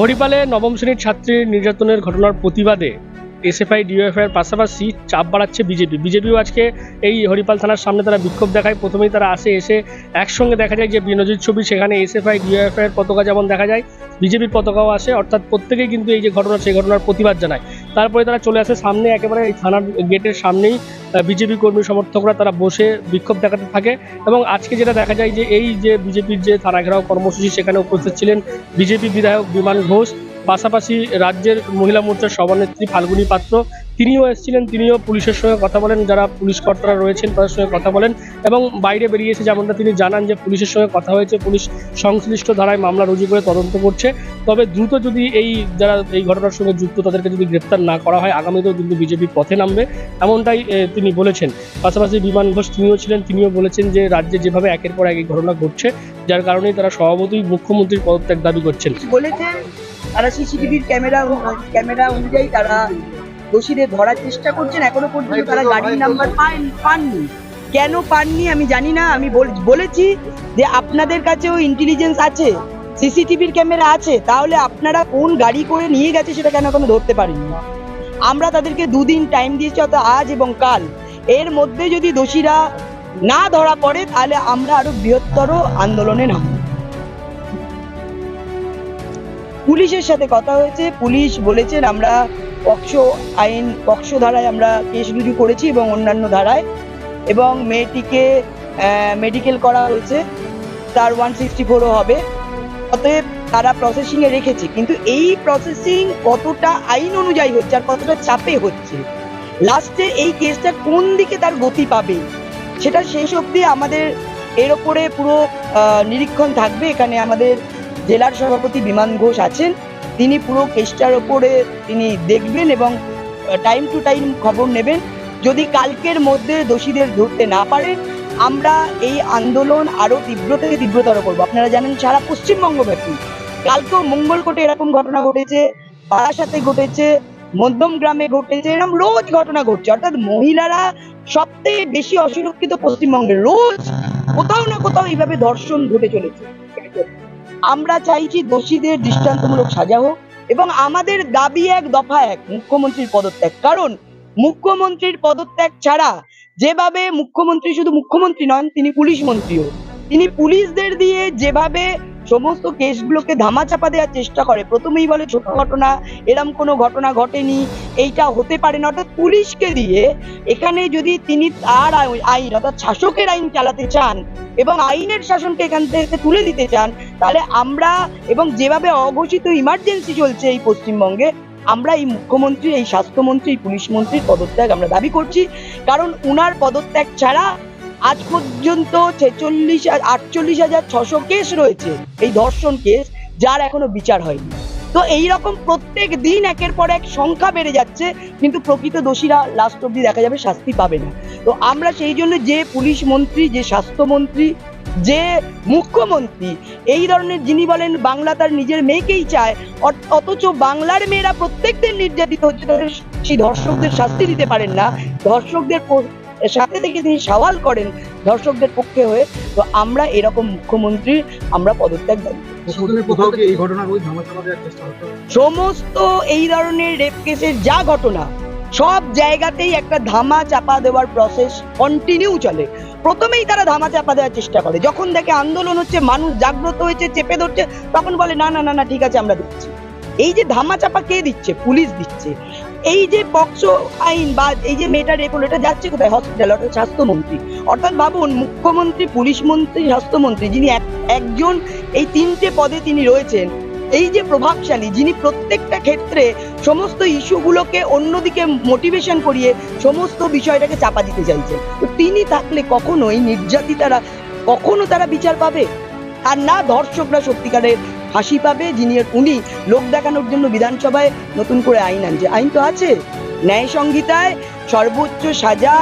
হরিপালে নবম শ্রেণির ছাত্রীর নির্যাতনের ঘটনার প্রতিবাদে এসএফআই ডিওএফআই এর পাশাপাশি চাপ বাড়াচ্ছে বিজেপি। বিজেপিও আজকে এই হরিপাল থানার সামনে তারা বিক্ষোভ দেখায়। প্রথমেই তারা আসে, এসে একসঙ্গে দেখা যায় যে বিনোজির ছবি, সেখানে এসএফআই ডিওএফআই এর পতাকা যেমন দেখা যায়, বিজেপির পতাকাও আসে। অর্থাৎ প্রত্যেকেই কিন্তু এই যে ঘটনা, সেই ঘটনার প্রতিবাদ জানায়। তারপরে তারা চলে আসে সামনে, একেবারে এই থানার গেটের সামনেই। বিজেপি কর্মী সমর্থকরা তারা বসে বিক্ষোভ দেখাতে থাকে এবং আজকে যেটা দেখা যায় যে এই যে বিজেপির যে থানা ঘেরাও কর্মসূচি, সেখানে উপস্থিত ছিলেন বিজেপি বিধায়ক বিমান ঘোষ। পাশাপাশি রাজ্যের মহিলা মোর্চার সভানেত্রী ফাল্গুনী পাত্র তিনিও এসেছিলেন, তিনিও পুলিশের সঙ্গে কথা বলেন, যারা পুলিশ কর্তারা রয়েছেন তাদের সঙ্গে কথা বলেন এবং বাইরে বেরিয়েছে যেমনটা তিনি জানান যে পুলিশের সঙ্গে কথা হয়েছে, পুলিশ সংশ্লিষ্ট ধারায় মামলা রুজু করে তদন্ত করছে। তবে দ্রুত যদি এই যারা এই ঘটনার সঙ্গে যুক্ত তাদেরকে যদি গ্রেপ্তার না করা হয়, আগামীতেও কিন্তু বিজেপি পথে নামবে। এমনটাই তিনি বলেছেন। পাশাপাশি বিমান ঘোষ তিনিও ছিলেন, তিনিও বলেছেন যে রাজ্যে যেভাবে একের পর এক ঘটনা ঘটছে, যার কারণেই তারা সভাপতি মুখ্যমন্ত্রীর পদত্যাগ দাবি করছেন। বলেছেন, তারা সিসিটিভির ক্যামেরা ক্যামেরা অনুযায়ী তারা দোষীদের ধরার চেষ্টা করছেন এখনও পর্যন্ত তারা গাড়ির নাম্বার পান পাননি। কেন পাননি আমি জানি না আমি বলেছি যে আপনাদের কাছেও ইন্টেলিজেন্স আছে সিসিটিভির ক্যামেরা আছে তাহলে আপনারা কোন গাড়ি করে নিয়ে গেছে সেটা কেন এখনও ধরতে পারেননি? আমরা তাদেরকে দুদিন টাইম দিয়েছি অর্থাৎ আজ এবং কাল। এর মধ্যে যদি দোষীরা না ধরা পড়ে তাহলে আমরা আরও বৃহত্তর আন্দোলনে নামব। পুলিশের সাথে কথা হয়েছে পুলিশ বলেছেন আমরা পক্সো আইন পক্সো ধারায় আমরা কেস রুজু করেছি এবং অন্যান্য ধারায়। এবং মেয়েটিকে মেডিকেল করা হয়েছে। তার ওয়ান সিক্সটি ফোরও হবে। অতএব তারা প্রসেসিংয়ে রেখেছে। কিন্তু এই প্রসেসিং কতটা আইন অনুযায়ী হচ্ছে আর কতটা চাপে হচ্ছে? লাস্টে এই কেসটা কোন দিকে তার গতি পাবে? সেটা শেষ অবধি আমাদের এর ওপরে পুরো নিরীক্ষণ থাকবে। এখানে আমাদের জেলার সভাপতি বিমান ঘোষ আছেন। তিনি পুরো কেসটার ওপরে তিনি দেখবেন এবং টাইম টু টাইম খবর নেবেন। যদি কালকের মধ্যে দোষীদের ধরতে না পারেন, আমরা এই আন্দোলন আরও তীব্র থেকে তীব্রতর করব। আপনারা জানেন, সারা পশ্চিমবঙ্গ ব্যাপী। কালকেও মঙ্গলকোটে এরকম ঘটনা ঘটেছে বারাসাতে ঘটেছে, মধ্যম গ্রামে ঘটেছে, এরকম রোজ ঘটনা ঘটছে। অর্থাৎ মহিলারা সব থেকে বেশি অসুরক্ষিত পশ্চিমবঙ্গে। রোজ কোথাও না কোথাও এইভাবে ধর্ষণ ঘটে চলেছে। আমরা চাইছি দোষীদের দৃষ্টান্তমূলক সাজা হোক এবং আমাদের দাবি এক, দফা এক, মুখ্যমন্ত্রীর পদত্যাগ। কারণ মুখ্যমন্ত্রীর পদত্যাগ ছাড়া যেভাবে মুখ্যমন্ত্রী শুধু মুখ্যমন্ত্রী নন, তিনি পুলিশ মন্ত্রীও। তিনি পুলিশদের দিয়ে যেভাবে সমস্ত কেসগুলোকে ধামাচাপা দেওয়ার চেষ্টা করে। প্রথমেই বলে, ছোট ঘটনা, এরম কোনো ঘটনা ঘটেনি, এইটা হতে পারে না। অর্থাৎ পুলিশকে দিয়ে এখানে যদি তিনি তার আই- আইন, অর্থাৎ শাসকের আইন চালাতে চান এবং আইনের শাসনকে এখান থেকে তুলে দিতে চান, তাহলে আমরা এবং যেভাবে অঘোষিত ইমার্জেন্সি চলছে এই পশ্চিমবঙ্গে, আমরা এই মুখ্যমন্ত্রী, এই স্বাস্থ্যমন্ত্রী এই পুলিশ মন্ত্রীর পদত্যাগ আমরা দাবি করছি। কারণ উনার পদত্যাগ ছাড়া আজ পর্যন্ত ছেচল্লিশ আটচল্লিশ হাজার ছশো কেস রয়েছে এই ধর্ষণ কেস, যার এখনও বিচার হয়নি। তো এই রকম প্রত্যেক দিন একের পর এক সংখ্যা বেড়ে যাচ্ছে, কিন্তু প্রকৃত দোষীরা লাস্ট অব্দি দেখা যাবে শাস্তি পাবে না। তো আমরা সেই জন্য যে পুলিশ মন্ত্রী, যে স্বাস্থ্যমন্ত্রী যে মুখ্যমন্ত্রী, এই ধরনের যিনি বলেন বাংলা তার নিজের মেয়েকেই চায় অথচ বাংলার মেয়েরা প্রত্যেকদিন নির্যাতিত হচ্ছে সেই ধর্ষকদের শাস্তি দিতে পারেন না। ধর্ষকদের সাথে থেকে তিনি সওয়াল করেন ধর্ষকদের পক্ষে হয়ে। তো আমরা এরকম মুখ্যমন্ত্রী আমরা পদত্যাগ দাবি সমস্ত এই ধরনের রেপ কেসের যা ঘটনা সব জায়গাতেই একটা ধামা চাপা দেওয়ার প্রসেস কন্টিনিউ চলে। প্রথমেই তারা ধামা চাপা দেওয়ার চেষ্টা করে। যখন দেখে আন্দোলন হচ্ছে মানুষ জাগ্রত হয়েছে চেপে ধরছে তখন বলে না না না না ঠিক আছে আমরা দিচ্ছি। এই যে ধামা চাপা কে দিচ্ছে? পুলিশ দিচ্ছে। এই যে পক্সো আইন বা এই যে মেয়েটা রেপ এটা যাচ্ছে কোথায়? হসপিটাল অর্থাৎ স্বাস্থ্যমন্ত্রী। অর্থাৎ ভাবুন, মুখ্যমন্ত্রী, পুলিশ মন্ত্রী, স্বাস্থ্যমন্ত্রী, যিনি এক- একজন এই তিনটে পদে তিনি রয়েছেন, এই যে প্রভাবশালী, যিনি প্রত্যেকটা ক্ষেত্রে সমস্ত ইস্যুগুলোকে অন্যদিকে মোটিভেশন করিয়ে সমস্ত বিষয়টাকে চাপা দিতে চাইছেন। তো তিনি থাকলে কখনোই নির্যাতিতারা কখনো তারা বিচার পাবে? আর না ধর্ষকরা সত্যিকারের ফাঁসি পাবে যিনি উনি লোক দেখানোর জন্য বিধানসভায় নতুন করে আইন আনছে। আইন তো আছে। ন্যায় সংহিতায় সর্বোচ্চ সাজা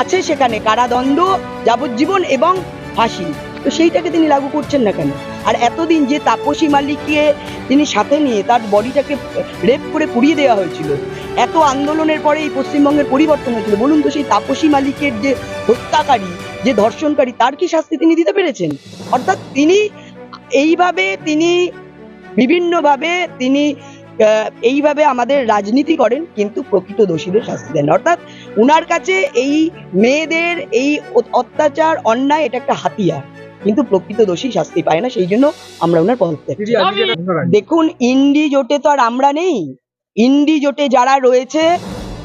আছে সেখানে কারাদণ্ড, যাবজ্জীবন এবং ফাঁসি। তো সেইটাকে তিনি লাগু করছেন না কেন? আর এতদিন যে তাপসী মালিককে তিনি সাথে নিয়ে তার বডিটাকে রেপ করে পুড়িয়ে দেওয়া হয়েছিল, এত আন্দোলনের পরে এই পশ্চিমবঙ্গের পরিবর্তন হয়েছিল। বলুন তো সেই তাপসী মালিকের যে হত্যাকারী, যে ধর্ষণকারী, তার কি শাস্তি তিনি দিতে পেরেছেন? অর্থাৎ তিনি এইভাবে তিনি বিভিন্নভাবে তিনি এইভাবে আমাদের রাজনীতি করেন কিন্তু প্রকৃত দোষীদের শাস্তি দেন। অর্থাৎ উনার কাছে এই মেয়েদের এই অত্যাচার অন্যায় এটা একটা হাতিয়ার। কিন্তু প্রকৃত দোষী শাস্তি পায় না সেই জন্য আমরা ওনার পদত্যাগ দেখুন ইন্ডি জোটে তো আর আমরা নেই। ইন্ডি জোটে যারা রয়েছে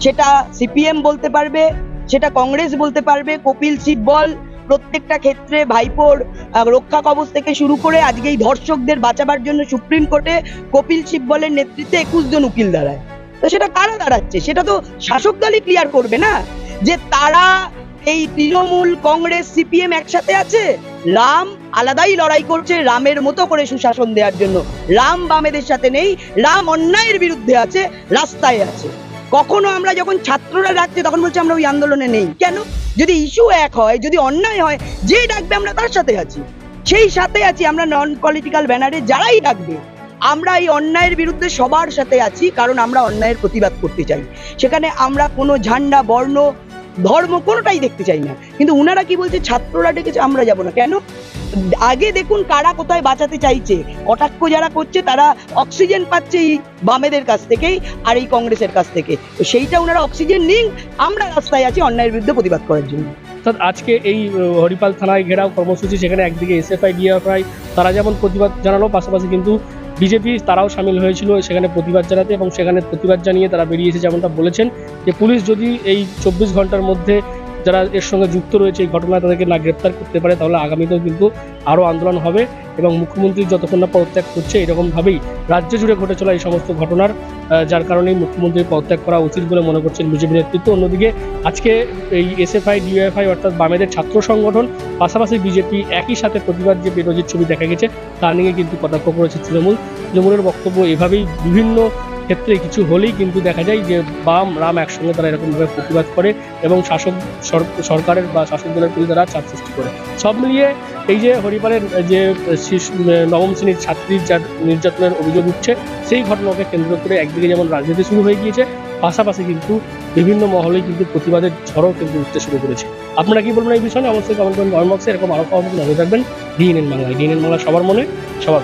সেটা সিপিএম বলতে পারবে সেটা কংগ্রেস বলতে পারবে কপিল সিব্বল প্রত্যেকটা ক্ষেত্রে ভাইপোর রক্ষা কবচ থেকে শুরু করে আজকে এই ধর্ষকদের বাঁচাবার জন্য সুপ্রিম কোর্টে কপিল সিব্বলের নেতৃত্বে একুশ জন উকিল দাঁড়ায়। তো সেটা কারা দাঁড়াচ্ছে? সেটা তো শাসক দলই ক্লিয়ার করবে না? যে তারা এই তৃণমূল কংগ্রেস, সিপিএম একসাথে আছে? রাম আলাদাই লড়াই করছে রামের মতো করে সুশাসন দেওয়ার জন্য। রাম বামেদের সাথে নেই, রাম অন্যায়ের বিরুদ্ধে আছে, রাস্তায় আছে। কখনো আমরা যখন ছাত্ররা ডাকছে, তখন বলছে আমরা ওই আন্দোলনে নেই। কেন? যদি ইস্যু এক হয়, যদি অন্যায় হয়, যে ডাকবে আমরা তার সাথে আছি। সেই সাথে আছি আমরা নন পলিটিক্যাল ব্যানারে যারাই ডাকবে, আমরা এই অন্যায়ের বিরুদ্ধে সবার সাথে আছি, কারণ আমরা অন্যায়ের প্রতিবাদ করতে চাই। সেখানে আমরা কোনো ঝান্ডা, বর্ণ ধর্ম কোনোটাই দেখতে চাই না। কিন্তু উনারা কি বলছে, ছাত্ররা ডেকেছে, আমরা যাব না। কেন? আগে দেখুন কারা কোথায় বাঁচাতে চাইছে। কটাক্ষ যারা করছে, তারা অক্সিজেন পাচ্ছে এই বামেদের কাছ থেকেই আর এই কংগ্রেসের কাছ থেকে। তো সেইটা ওনারা অক্সিজেন নিন, আমরা রাস্তায় আছি অন্যায়ের বিরুদ্ধে প্রতিবাদ করার জন্য। অর্থাৎ আজকে এই হরিপাল থানায় ঘেরাও কর্মসূচি, সেখানে একদিকে এসএফআই ডিএফআই তারা যেমন প্রতিবাদ জানালো, পাশাপাশি কিন্তু বিজেপি তারাও সামিল হয়েছিল সেখানে প্রতিবাদ জানাতে এবং সেখানে প্রতিবাদ জানিয়ে তারা বেরিয়েছে যেমনটা বলেছেন যে পুলিশ যদি এই চব্বিশ ঘণ্টার মধ্যে যারা এর সঙ্গে যুক্ত রয়েছে এই ঘটনায় তাদেরকে না গ্রেপ্তার করতে পারে তাহলে আগামীতেও কিন্তু আরও আন্দোলন হবে এবং মুখ্যমন্ত্রী যতক্ষণ না পদত্যাগ করছে এরকমভাবেই রাজ্য জুড়ে ঘটে চলা এই সমস্ত ঘটনার যার কারণে মুখ্যমন্ত্রী পদত্যাগ করা উচিত বলে মনে করছেন বিজেপি নেতৃত্ব। অন্যদিকে, আজকে এই এসএফআই ডিওএফআই অর্থাৎ বামেদের ছাত্র সংগঠন, পাশাপাশি বিজেপি একই সাথে প্রতিবাদ যে বিরোধীর ছবি দেখা গেছে, তা নিয়ে কিন্তু কটাক্ষ করেছে তৃণমূল। তৃণমূলের বক্তব্য এভাবেই বিভিন্ন ক্ষেত্রে কিছু হলেই কিন্তু দেখা যায় যে বাম, রাম একসঙ্গে তারা এরকমভাবে প্রতিবাদ করে এবং শাসক সরকারের বা শাসক দলের প্রতি তারা চাপ সৃষ্টি করে। সব মিলিয়ে এই যে হরিপালের যে নবম শ্রেণির ছাত্রীর যার নির্যাতনের অভিযোগ উঠছে, সেই ঘটনাকে কেন্দ্র করে একদিকে যেমন রাজনীতি শুরু হয়ে গিয়েছে, পাশাপাশি কিন্তু বিভিন্ন মহলে কিন্তু প্রতিবাদের ঝড়ও কিন্তু উঠতে শুরু করেছে। আপনারা কি বলবেন এই বিষয়ে? অবশ্যই কমেন্ট করবেন কমেন্ট বক্সে এরকম আরও খবর নজর রাখবেন। ডিএনএন বাংলায় ডিএনএন বাংলা সবার মনে, সবার